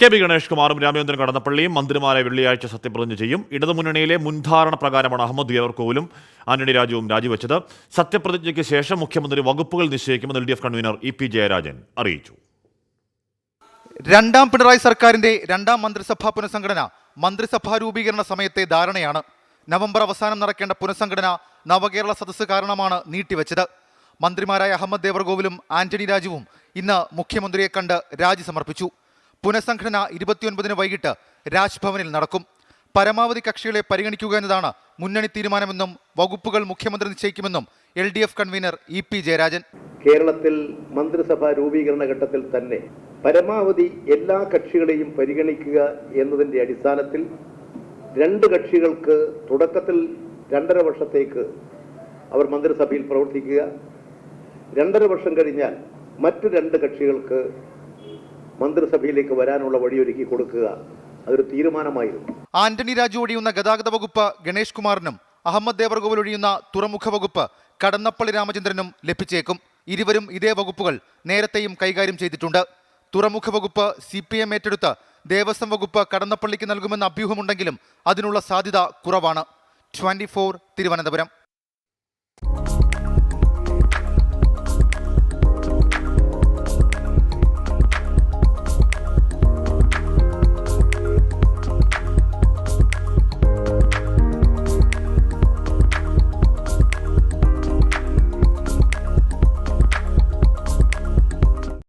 K B Ganesh കുമാറും രാമചന്ദ്രൻ കടന്നപ്പള്ളിയും മന്ത്രിമാരെ വെള്ളിയാഴ്ച സത്യപ്രതിജ്ഞ ചെയ്യും. ഇടതുമുന്നണിയിലെ മുൻധാരണ പ്രകാരമാണ് അഹമ്മദ് ദേവർകോവിലും ആന്റണി രാജുവും രാജിവെച്ചത്. സത്യപ്രതിജ്ഞയ്ക്ക് ശേഷം മുഖ്യമന്ത്രി വകുപ്പുകൾ നിശ്ചയിക്കുമെന്ന് L D F convener E P Jayarajan അറിയിച്ചു. രണ്ടാം പിണറായി സർക്കാരിന്റെ രണ്ടാം മന്ത്രിസഭാ പുനഃസംഘടന മന്ത്രിസഭാ രൂപീകരണ സമയത്തെ ധാരണയാണ്. നവംബർ അവസാനം നടക്കേണ്ട പുനഃസംഘടന നവകേരള സദസ് കാരണമാണ് നീട്ടിവെച്ചത്. മന്ത്രിമാരായ അഹമ്മദ് ദേവർഗോവിലും ആന്റണി രാജുവും ഇന്ന് മുഖ്യമന്ത്രിയെ കണ്ട് രാജി സമർപ്പിച്ചു. പുനഃസംഘടന ഇരുപത്തിയൊൻപതിന് വൈകിട്ട് രാജ്ഭവനിൽ നടക്കും. പരമാവധി കക്ഷികളെ പരിഗണിക്കുക എന്നതാണ് മുന്നണി തീരുമാനമെന്നും വകുപ്പുകൾ മുഖ്യമന്ത്രി നിശ്ചയിക്കുമെന്നും L D F convener E P Jayarajan. കേരളത്തിൽ മന്ത്രിസഭാ രൂപീകരണ ഘട്ടത്തിൽ തന്നെ പരമാവധി എല്ലാ കക്ഷികളെയും പരിഗണിക്കുക എന്നതിന്റെ അടിസ്ഥാനത്തിൽ രണ്ട് കക്ഷികൾക്ക് തുടക്കത്തിൽ രണ്ടര വർഷത്തേക്ക് അവർ മന്ത്രിസഭയിൽ പ്രവർത്തിക്കുക. രണ്ടര വർഷം കഴിഞ്ഞാൽ മറ്റു രണ്ട് കക്ഷികൾക്ക് മന്ത്രിസഭയിലേക്ക് വരാനുള്ള വഴിയൊരുക്കി കൊടുക്കുക. അതൊരു തീരുമാനമായിരുന്നു. ആന്റണി രാജു ഒഴിയുന്ന ഗതാഗത വകുപ്പ് ഗണേഷ് കുമാറിനും അഹമ്മദ് ദേവർഗോവൽ ഒഴിയുന്ന തുറമുഖ വകുപ്പ് കടന്നപ്പള്ളി രാമചന്ദ്രനും ലഭിച്ചേക്കും. ഇരുവരും ഇതേ വകുപ്പുകൾ നേരത്തെയും കൈകാര്യം ചെയ്തിട്ടുണ്ട്. തുറമുഖ വകുപ്പ് സി പി എം ഏറ്റെടുത്ത് ദേവസ്വം വകുപ്പ് കടന്നപ്പള്ളിക്ക് നൽകുമെന്ന അഭ്യൂഹമുണ്ടെങ്കിലും അതിനുള്ള സാധ്യത കുറവാണ്. ട്വന്റി തിരുവനന്തപുരം.